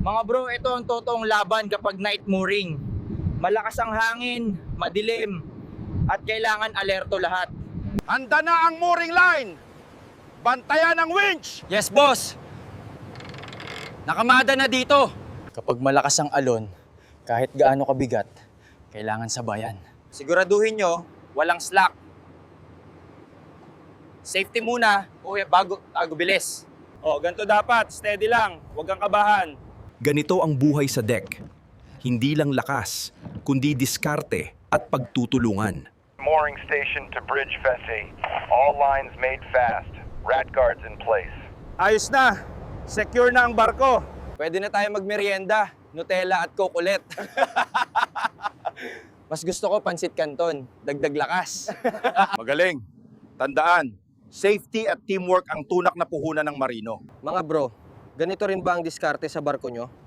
Mga bro, ito ang totoong laban kapag night mooring. Malakas ang hangin, madilim, at kailangan alerto lahat. Handa na ang mooring line! Bantayan ang winch! Yes, boss! Nakamada na dito! Kapag malakas ang alon, kahit gaano kabigat, kailangan sabayan. Siguraduhin nyo, walang slack. Safety muna, uwi bago, bago bilis. Oh, ganito dapat. Steady lang. Huwag kang kabahan. Ganito ang buhay sa deck. Hindi lang lakas, kundi diskarte at pagtutulungan. Mooring station to Bridge Fessy. All lines made fast. Rat guards in place. Ayos na. Secure na ang barko. Pwede na tayo magmerienda, Nutella at Coke ulit. Mas gusto ko pansit canton, dagdag lakas. Magaling. Tandaan, safety at teamwork ang tunak na puhunan ng marino. Mga bro, ganito rin ba ang diskarte sa barko nyo?